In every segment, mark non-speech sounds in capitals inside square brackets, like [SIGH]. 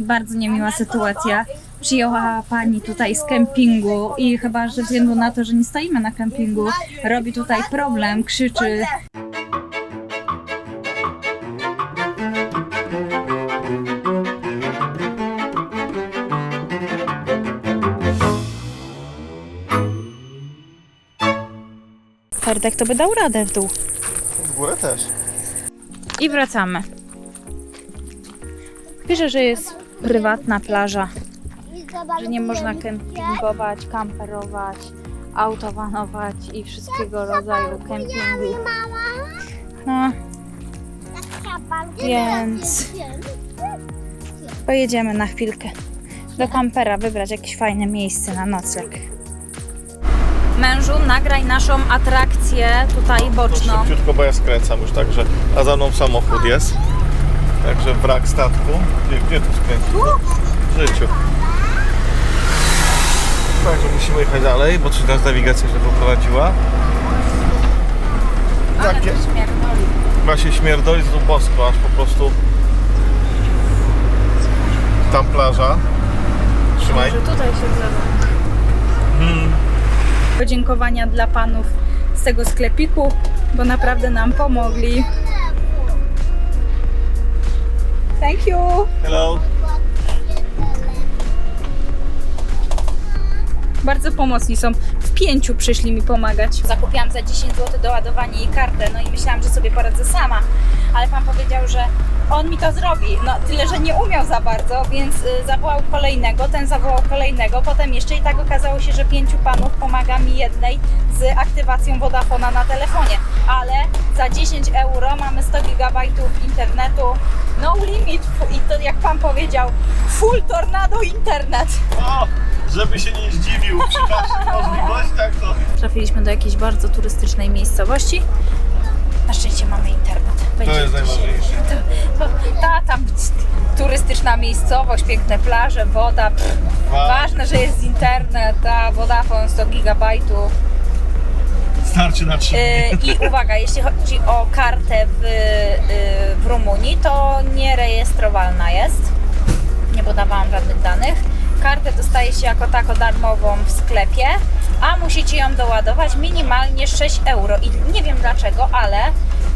Bardzo niemiła sytuacja. Przyjechała pani tutaj z kempingu i chyba ze względu na to, że nie stoimy na kempingu, robi tutaj problem, krzyczy. Ferdek to by dał radę w dół. W górę też. I wracamy. Pisze, że jest prywatna plaża, że nie można kempingować, kamperować, autowanować i wszystkiego rodzaju kempingu. No, więc pojedziemy na chwilkę do kampera, wybrać jakieś fajne miejsce na nocleg. Mężu, nagraj naszą atrakcję tutaj boczną. Szybciutko, bo ja skręcam już także. A za mną samochód jest. Także wrak statku. Gdzie, gdzie tu skręcić? W życiu. Także musimy jechać dalej, bo czy nas nawigacja się poprowadziła. Takie właśnie śmierdoli z bosko, aż po prostu tam plaża. Trzymaj. Że tutaj się zlewa. Hmm. Podziękowania dla panów z tego sklepiku, bo naprawdę nam pomogli. Thank you! Hello. Bardzo pomocni są. W pięciu przyszli mi pomagać. Zakupiłam za 10 zł doładowanie i kartę, no i myślałam, że sobie poradzę sama, ale pan powiedział, że on mi to zrobi. No tyle, że nie umiał za bardzo, więc y, zawołał kolejnego, ten zawołał kolejnego, potem jeszcze i tak okazało się, że pięciu panów pomaga mi jednej z aktywacją Vodafona na telefonie, ale za 10 euro mamy 100 gigabajtów internetu, no limit i to jak pan powiedział, full tornado internet. O, żeby się nie zdziwił przy naszych [LAUGHS] możliwościach, to Trafiliśmy do jakiejś bardzo turystycznej miejscowości. Na szczęście mamy internet. Będzie jest dzisiaj- najważniejsze. [LAUGHS] To, to, ta tam turystyczna miejscowość, piękne plaże, woda. Pff, Wa- ważne, że jest internet, a Vodafone 100 gigabajtów. Na trzy Yy, I uwaga, jeśli chodzi o kartę w, yy, w Rumunii, to nierejestrowalna jest. Nie podawałam żadnych danych. Kartę dostaje się jako tako darmową w sklepie, a musicie ją doładować minimalnie 6 euro. I nie wiem dlaczego, ale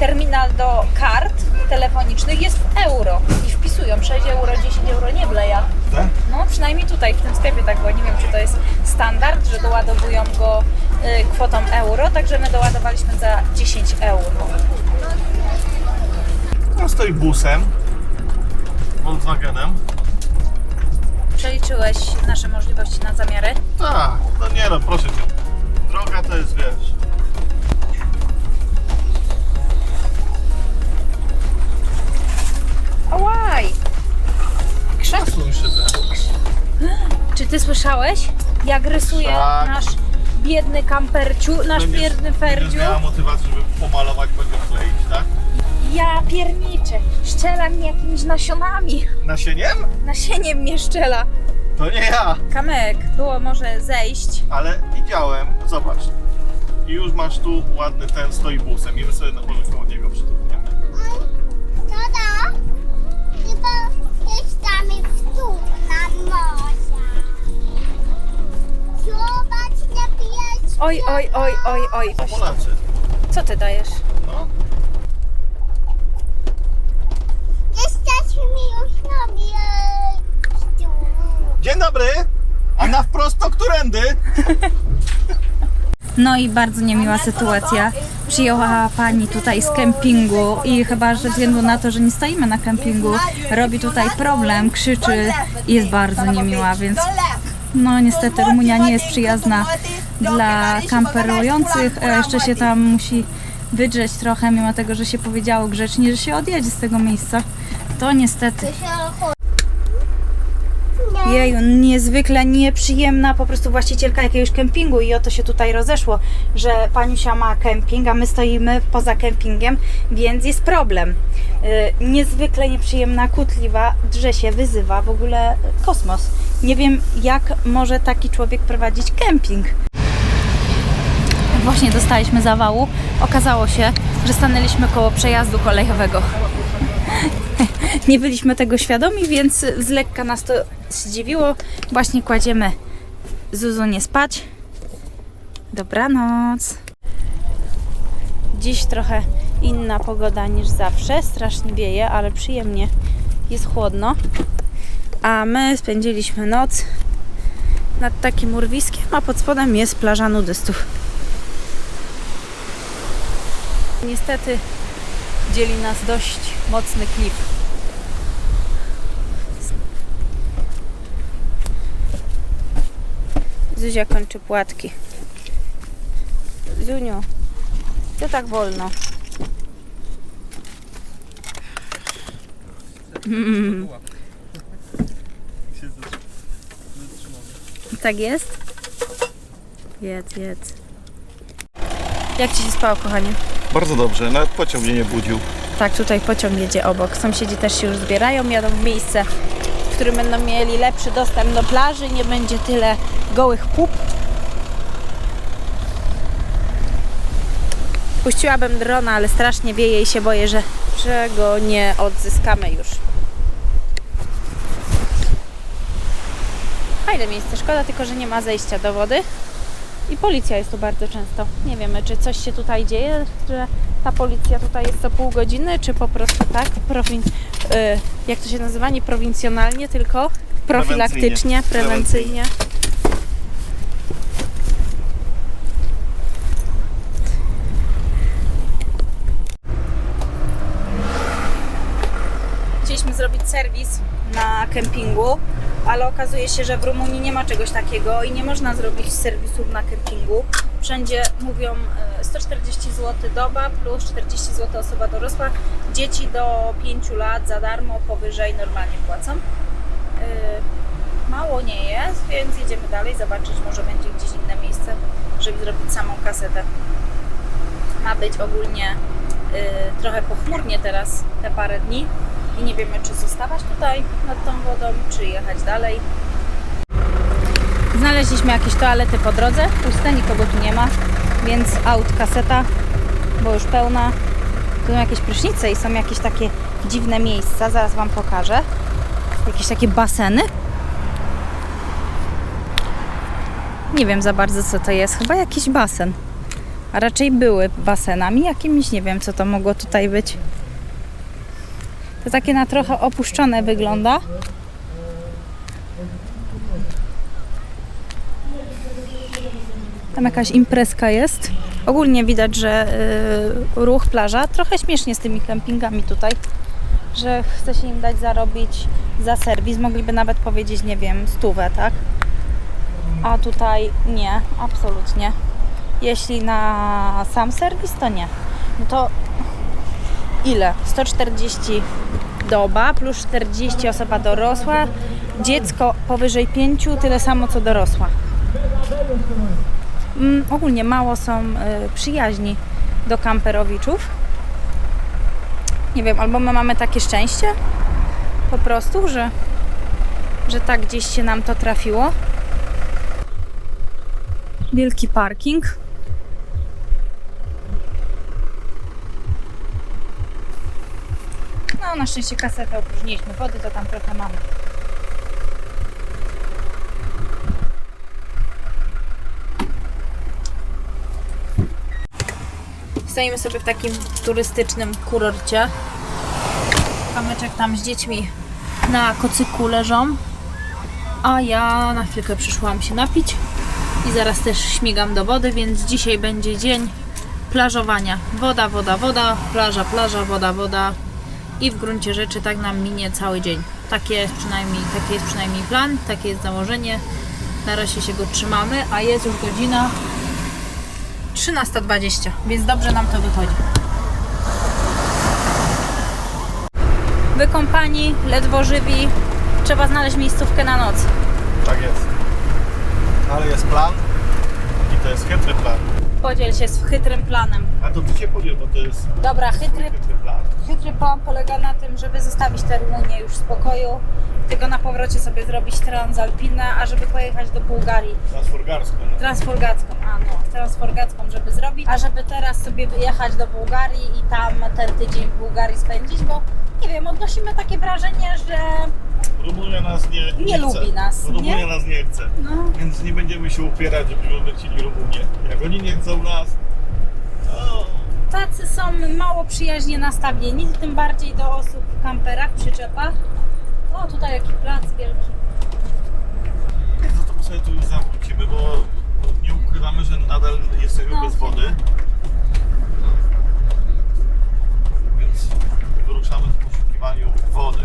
terminal do kart telefonicznych jest w euro. I wpisują 6 euro, 10 euro, nie wleja. Tak? No przynajmniej tutaj w tym sklepie tak było. Nie wiem, czy to jest standard, że doładowują go y, kwotą euro, także my doładowaliśmy za 10 euro. No stoi busem. Volkswagenem. Przeliczyłeś nasze możliwości na zamiary? Tak, no nie no, proszę cię. Droga to jest, wiesz. Zasuń szybę. Czy ty słyszałeś, jak rysuje Tak. nasz biedny kamperciu, nasz Będziesz- biedny Będziesz ferdziu? miała motywację, żeby pomalować, bądź kleić, tak? Ja pierniczę, szczela mi jakimiś nasionami. Nasieniem? Nasieniem mnie szczela. To nie ja, Kamek, było może zejść. ale widziałem. Zobacz. I już masz tu ładny ten stoi busem i my sobie na może koło niego przytupniemy. Tata, chyba w tu na morza. Zobacz na. Oj, oj, oj, oj, oj. Polacy. Co ty dajesz? No. Jesteśmy już na miejscu. Dzień dobry! A na wprost to którędy? [LAUGHS] No i bardzo niemiła sytuacja. Przyjechała pani tutaj z kempingu i chyba ze względu na to, że nie stoimy na kempingu, robi tutaj problem, krzyczy i jest bardzo niemiła, więc no niestety Rumunia nie jest przyjazna dla kamperujących, a jeszcze się tam musi wydrzeć trochę, mimo tego, że się powiedziało grzecznie, że się odjedzie z tego miejsca. To niestety Jeju, niezwykle nieprzyjemna po prostu właścicielka jakiegoś kempingu i o to się tutaj rozeszło, że paniusia ma kemping, a my stoimy poza kempingiem, więc jest problem. Yy, niezwykle nieprzyjemna, kutliwa, drze się, wyzywa, w ogóle kosmos. Nie wiem, jak może taki człowiek prowadzić kemping. Właśnie dostaliśmy zawału. Okazało się, że stanęliśmy koło przejazdu kolejowego. Nie byliśmy tego świadomi, więc z lekka nas to zdziwiło. Właśnie kładziemy Zuzu nie spać. Dobranoc. Dziś trochę inna pogoda niż zawsze. Strasznie wieje, ale przyjemnie. Jest chłodno. A my spędziliśmy noc nad takim urwiskiem, a pod spodem jest plaża nudystów. Niestety dzieli nas dość mocny klif. Zuzia kończy płatki. Zuniu, co tak wolno? Mm. Tak jest? Jedz, jedz. Jak Ci się spało, kochanie? Bardzo dobrze, nawet pociąg mnie nie budził. Tak, tutaj pociąg jedzie obok. Sąsiedzi też się już zbierają, jadą w miejsce, którym będą mieli lepszy dostęp do plaży, nie będzie tyle gołych pup. Puściłabym drona, ale strasznie wieje i się boję, że, że go nie odzyskamy już. Fajne miejsce, szkoda tylko, że nie ma zejścia do wody. I policja jest tu bardzo często. Nie wiemy, czy coś się tutaj dzieje, że ta policja tutaj jest co pół godziny, czy po prostu tak, prowin, y, jak to się nazywa, nie prowincjonalnie, tylko profilaktycznie, prewencyjnie. Chcieliśmy zrobić serwis na kempingu, ale okazuje się, że w Rumunii nie ma czegoś takiego i nie można zrobić serwisów na kempingu. Wszędzie mówią e, 140 zł doba plus 40 zł osoba dorosła. Dzieci do 5 lat za darmo, powyżej normalnie płacą. E, Mało nie jest, więc jedziemy dalej, zobaczyć, może będzie gdzieś inne miejsce, żeby zrobić samą kasetę. Ma być ogólnie y, trochę pochmurnie teraz te parę dni i nie wiemy, czy zostawać tutaj nad tą wodą, czy jechać dalej. Znaleźliśmy jakieś toalety po drodze, puste, nikogo tu nie ma, więc aut kaseta, bo już pełna. Tu są jakieś prysznice i są jakieś takie dziwne miejsca, zaraz Wam pokażę. Jakieś takie baseny. Nie wiem za bardzo co to jest, chyba jakiś basen. A raczej były basenami jakimiś, nie wiem co to mogło tutaj być. To takie na trochę opuszczone wygląda. Tam jakaś imprezka jest. Ogólnie widać, że y, ruch plaża trochę śmiesznie z tymi kempingami tutaj, że chce się im dać zarobić za serwis. Mogliby nawet powiedzieć, nie wiem, stówę, tak? A tutaj nie, absolutnie. Jeśli na sam serwis, to nie. No to ile? 140 doba plus 40 osoba dorosła. Dziecko powyżej 5, tyle samo co dorosła. Mm, ogólnie mało są y, przyjaźni do kamperowiczów. Nie wiem, albo my mamy takie szczęście po prostu, że, że tak gdzieś się nam to trafiło. Wielki parking. No, na szczęście kasetę opróżniliśmy. Wody to tam trochę mamy. Stoimy sobie w takim turystycznym kurorcie. Kamyczek tam z dziećmi na kocyku leżą. A ja na chwilkę przyszłam się napić i zaraz też śmigam do wody, więc dzisiaj będzie dzień plażowania. Woda, woda, woda, plaża, plaża, woda, woda i w gruncie rzeczy tak nam minie cały dzień. Takie jest przynajmniej, taki jest przynajmniej plan, takie jest założenie. Na razie się go trzymamy, a jest już godzina 13.20, więc dobrze nam to wychodzi. Wykąpani, ledwo żywi, trzeba znaleźć miejscówkę na noc. Tak jest. Ale jest plan i to jest chytry plan. Podziel się z chytrym planem. A to ty się podziel, bo to jest Dobra, chytry, chytry plan. chytry plan polega na tym, żeby zostawić tę Rumunię już w spokoju. tylko na powrocie sobie zrobić Transalpinę, a żeby pojechać do Bułgarii. Transforgarską. Transforgacką, a no, Transforgacką, żeby zrobić, a żeby teraz sobie wyjechać do Bułgarii i tam ten tydzień w Bułgarii spędzić, bo nie wiem, odnosimy takie wrażenie, że Rumunia nas nie, Nie chce. lubi nas, Rumunia nie? nas nie chce. no, Więc nie będziemy się upierać, żebyśmy odwrócili Rumunię. Jak oni nie chcą nas, to tacy są mało przyjaźnie nastawieni, tym bardziej do osób w kamperach, przyczepach. O, tutaj jaki plac wielki. no to sobie tu już zawrócimy, bo nie ukrywamy, że nadal jesteśmy No. bez wody. Więc wyruszamy w poszukiwaniu wody.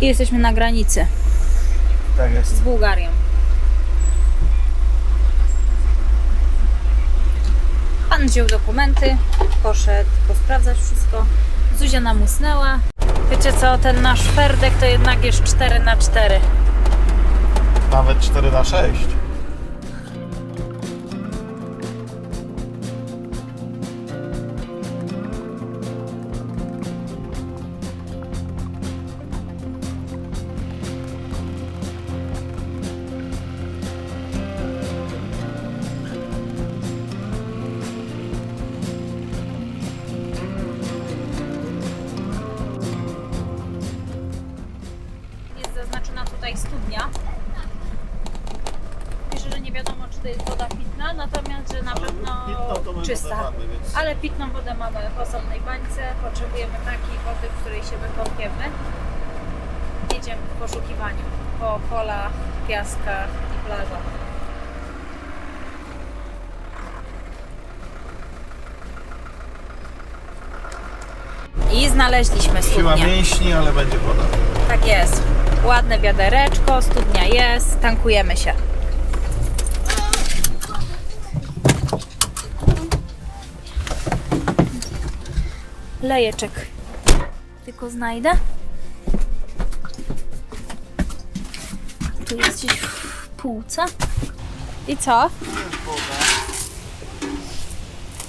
I jesteśmy na granicy Tak jest. z Bułgarią. Pan wziął dokumenty, poszedł posprawdzać wszystko. Zuzia nam usnęła. Wiecie co, ten nasz Ferdek to jednak jest 4 na 4 Nawet 4 na 6. pitną wodę mamy w osobnej bańce. Potrzebujemy takiej wody, w której się wykąpiemy. Jedziemy w poszukiwaniu po polach, piaskach i plażach. I znaleźliśmy Siła studnię. mięśni, ale będzie woda. Tak jest. Ładne wiadereczko, studnia jest, tankujemy się. Lejeczek. Tylko znajdę. Tu jest gdzieś w półce. I co?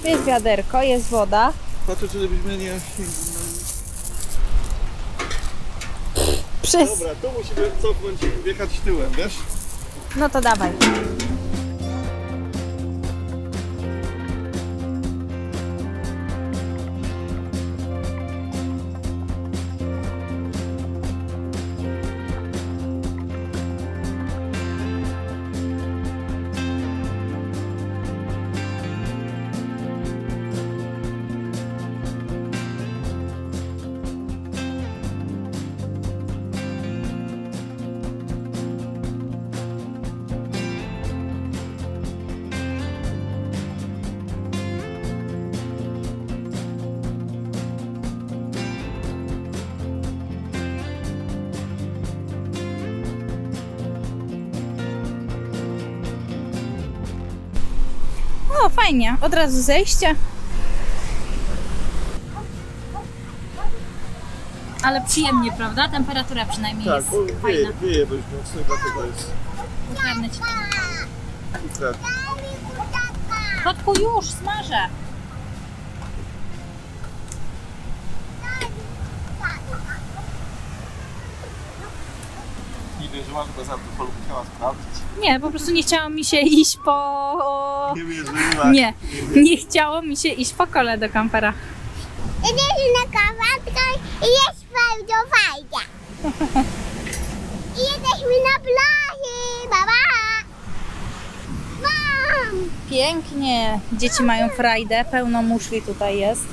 Jest wiaderko, jest woda. Patrzę, czy żebyśmy nie... Przez... Dobra, tu musimy cofnąć i wjechać tyłem, wiesz? No to dawaj. O, fajnie. Od razu zejście. Ale przyjemnie, prawda? Temperatura przynajmniej Tak, jest bo wieje, fajna. wieje dość mocno i dlatego jest Poprawnę ci. Kotku, już, smażę. Nie wierzyła, że bez alkoholu musiała sprawdzić. Nie, po prostu nie chciało mi się iść po... Nie wierzyła. Nie, nie chciało mi się iść po kole do kampera. Jedziesz na kawałkę i jest bardzo fajnie. I jesteśmy na plaży, baba. Mam. Pięknie. Dzieci mają frajdę, pełno muszli tutaj jest.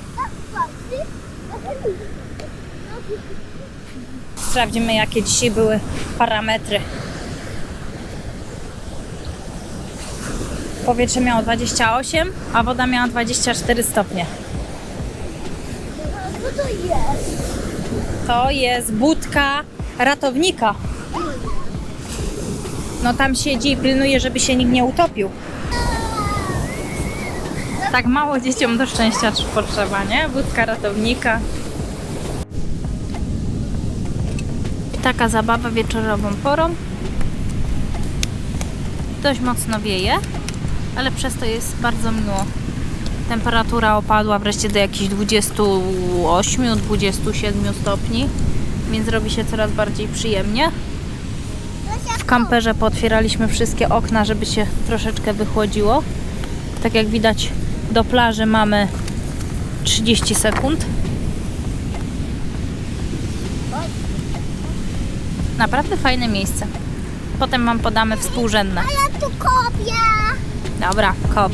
Sprawdzimy, jakie dzisiaj były parametry. Powietrze miało 28, a woda miała 24 stopnie. Co to jest? To jest budka ratownika. No tam siedzi i pilnuje, żeby się nikt nie utopił. Tak mało dzieciom do szczęścia potrzeba, nie? Budka ratownika. Taka zabawa wieczorową porą. Dość mocno wieje, ale przez to jest bardzo miło. Temperatura opadła wreszcie do jakichś 28-27 stopni, więc robi się coraz bardziej przyjemnie. W kamperze pootwieraliśmy wszystkie okna, żeby się troszeczkę wychłodziło. Tak jak widać, do plaży mamy 30 sekund. Naprawdę fajne miejsce. Potem Wam podamy współrzędne. A ja tu kopię. Dobra, kop.